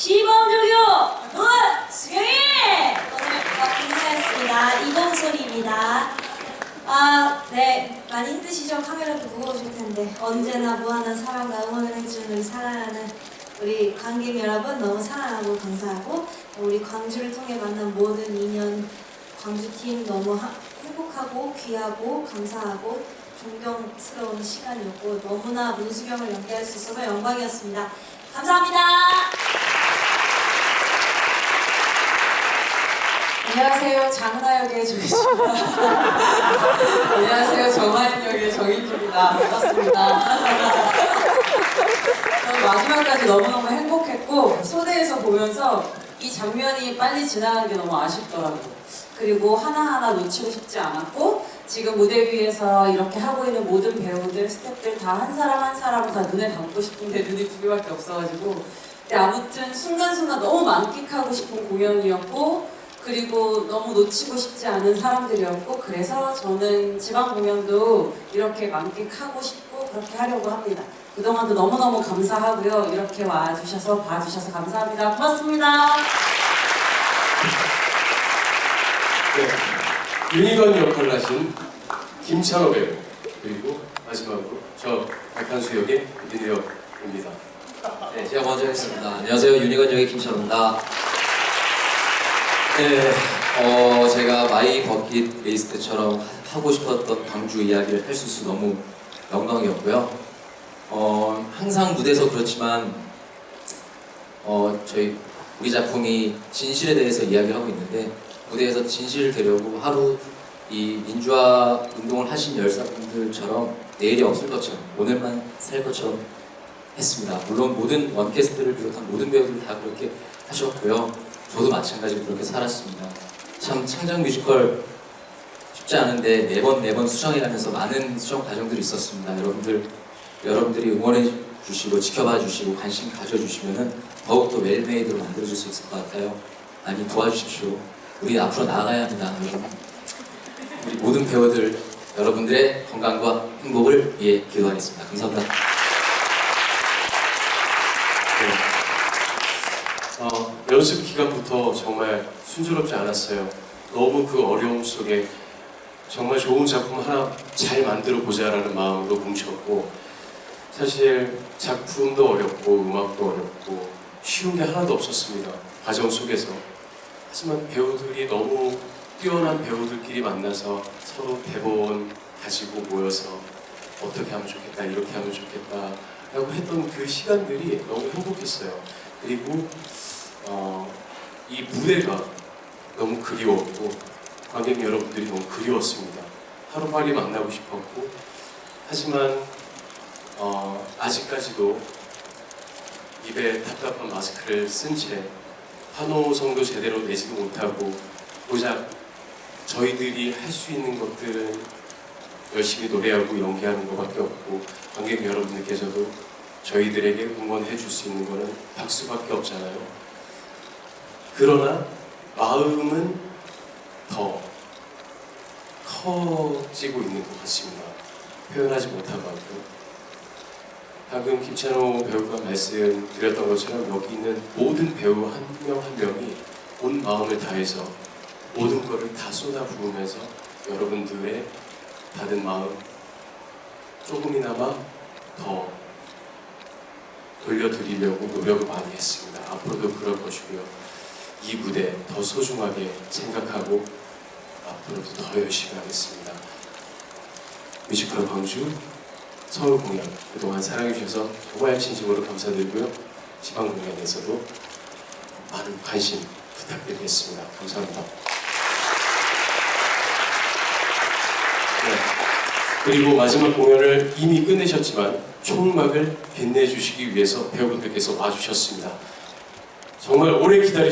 시범조교 눈 수경이 오늘 인사했습니다. 이범솔입니다. 아, 네. 많이 힘드시죠? 카메라도 무거우실 텐데 언제나 무한한 사랑과 응원을 해주는 우리 사랑하는 우리 관객 여러분 너무 사랑하고 감사하고 우리 광주를 통해 만난 모든 인연 광주팀 너무 하- 행복하고 귀하고 감사하고 존경스러운 시간이었고 너무나 문수경을 연기할 수 있어서 영광이었습니다. 감사합니다. 안녕하세요. 장은하 역의 조이십니다. 안녕하세요. 정하인 역의 정인주입니다. 반갑습니다. 저는 마지막까지 너무너무 행복했고 소대에서 보면서 이 장면이 빨리 지나간 게 너무 아쉽더라고요. 그리고 하나하나 놓치고 싶지 않았고 지금 무대 위에서 이렇게 하고 있는 모든 배우들, 스태프들 다 한 사람 한 사람을 다 눈에 담고 싶은데 눈이 두 개밖에 없어가지고 근데 아무튼 순간순간 너무 만끽하고 싶은 공연이었고 그리고 너무 놓치고 싶지 않은 사람들이었고 그래서 저는 지방 공연도 이렇게 만끽하고 싶고 그렇게 하려고 합니다. 그동안도 너무너무 감사하고요. 이렇게 와주셔서 봐주셔서 감사합니다. 고맙습니다. 네. 유니건 역할을 하신 김찬호 배우 그리고 마지막으로 저 박한수 역의 민혁입니다. 네, 제가 먼저 하겠습니다. 안녕하세요. 유니건 역의 김철우입니다. 네, 어, 제가 마이 버킷 리스트처럼 하고 싶었던 광주 이야기를 할 수 있어서 너무 영광이었고요. 어, 항상 무대에서 그렇지만, 어, 저희, 우리 작품이 진실에 대해서 이야기하고 있는데, 무대에서 진실을 되려고 하루 이 민주화 운동을 하신 열사분들처럼 내일이 없을 것처럼, 오늘만 살 것처럼 했습니다. 물론 모든 원캐스트를 비롯한 모든 배우들 다 그렇게 하셨고요. 저도 마찬가지로 그렇게 살았습니다. 참 창작 뮤지컬 쉽지 않은데 매번 매번 수정해가면서 많은 수정 과정들이 있었습니다. 여러분들 여러분들이 응원해 주시고 지켜봐 주시고 관심 가져주시면은 더욱더 웰메이드로 만들어줄 수 있을 것 같아요. 많이 도와주십시오. 우리 앞으로 나아가야 합니다. 여러분. 우리 모든 배우들 여러분들의 건강과 행복을 위해 기도하겠습니다. 감사합니다. 어, 연습 기간부터 정말 순조롭지 않았어요. 너무 그 어려움 속에 정말 좋은 작품 하나 잘 만들어 보자라는 마음으로 뭉쳤고 사실 작품도 어렵고 음악도 어렵고 쉬운 게 하나도 없었습니다. 과정 속에서 하지만 배우들이 너무 뛰어난 배우들끼리 만나서 서로 대본 가지고 모여서 어떻게 하면 좋겠다 이렇게 하면 좋겠다 라고 했던 그 시간들이 너무 행복했어요. 그리고 어, 이 무대가 너무 그리웠고 관객 여러분들이 너무 그리웠습니다. 하루빨리 만나고 싶었고 하지만 어, 아직까지도 입에 답답한 마스크를 쓴 채 환호성도 제대로 내지도 못하고 고작 저희들이 할 수 있는 것들은 열심히 노래하고 연기하는 것밖에 없고 관객 여러분들께서도 저희들에게 응원해 줄 수 있는 거는 박수밖에 없잖아요. 그러나 마음은 더 커지고 있는 것 같습니다. 표현하지 못한 만큼. 방금 김찬호 배우가 말씀드렸던 것처럼 여기 있는 모든 배우 한 명 한 명이 온 마음을 다해서 모든 것을 다 쏟아 부으면서 여러분들의 받은 마음 조금이나마 더 돌려드리려고 노력을 많이 했습니다. 앞으로도 그럴 것이고요. 이 무대 더 소중하게 생각하고 앞으로도 더 열심히 하겠습니다. 뮤지컬 광주 서울 공연 그동안 사랑해주셔서 정말 진심으로 감사드리고요. 지방 공연에서도 많은 관심 부탁드리겠습니다. 감사합니다. 네. 그리고 마지막 공연을 이미 끝내셨지만 총막을 빛내주시기 위해서 배우분들께서 와주셨습니다. 정말 오래 기다리